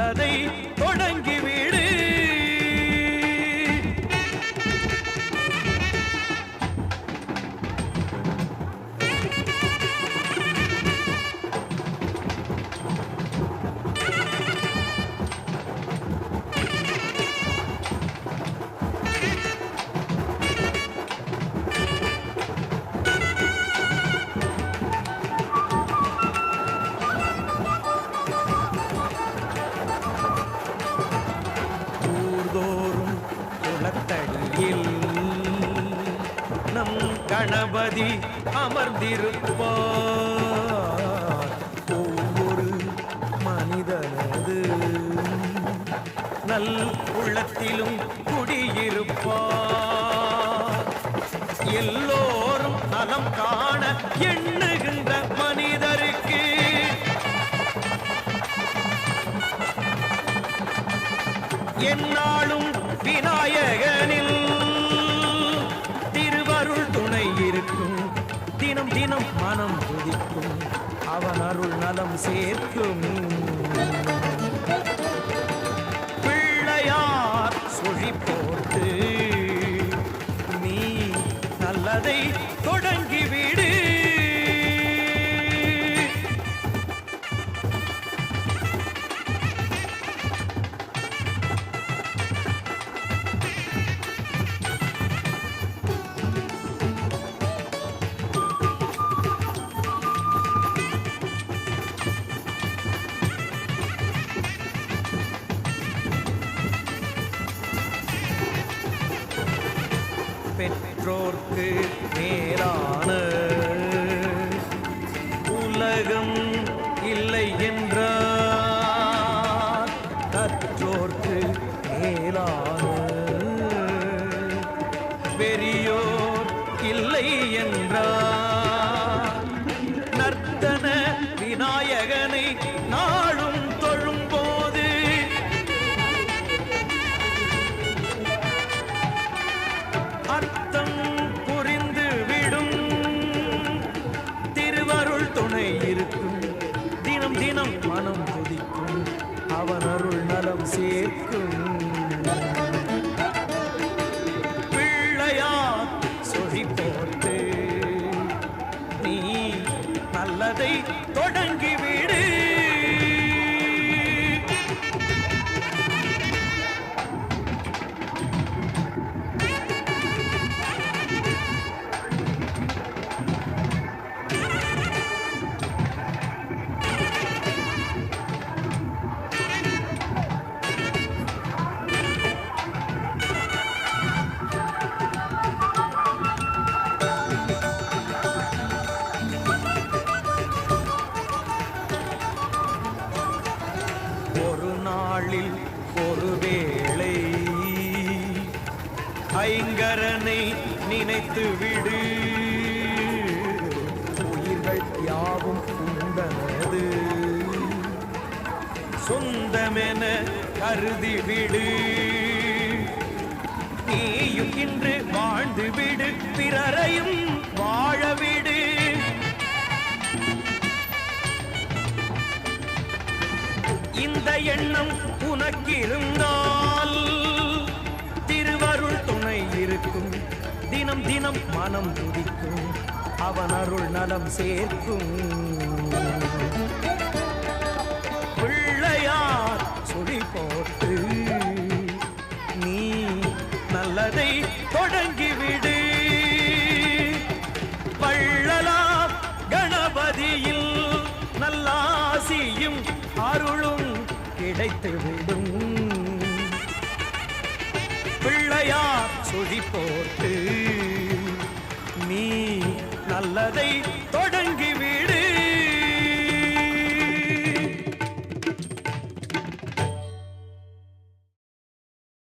நல்லதை தொடங்கி ஊர்தோறும் கணபதி அமர்ந்திருப்பார். ஒவ்வொரு மனிதனது நல் உள்ளத்திலும் குடியிருப்பார். எல்லோரும் நலம் காண எண்ணுகின்ற மனிதருக்கு என்னாலும் விநாயகனில் தினம் தினம் மனம் துதிக்கும். அவன் அருள் நலம் சேர்க்கும். பிள்ளையார் சுழி போட்டு நீ நல்லதை தொடங்கிவிடு. பெற்றோர்க்கு நேரான உலகம் இல்லை என்றார். கற்றோர்க்கு மேலான பெரியோர் இல்லை என்றார். இருக்கும். தினம் தினம் மனம் துதிக்கும். அவன் அருள் நலம் சேர்க்கும். பிள்ளையார் சொழி போட்டு நீ நல்லதை தொடங்கி நாளில் ஒருவேளை. ஐங்கரனை நினைத்து விடு. உயிர்கள் யாவும் உண்டனது. சொந்தமென கருதி விடு. நீயும் இன்று வாழ்ந்து விடு. பிறரையும் வாழ விடு. இந்த எண்ணம் உனக்கிருந்தால் திருவருள் துணை இருக்கும். தினம் தினம் மனம் துடிக்கும் அவன் அருள் நலம் சேர்க்கும். பிள்ளையார் சுழி போட்டு நீ நல்லதை தொடங்கி ஆசியும் அருளும் கிடைத்துவிடும் பிள்ளையார் சுழி போட்டு நீ நல்லதை தொடங்கி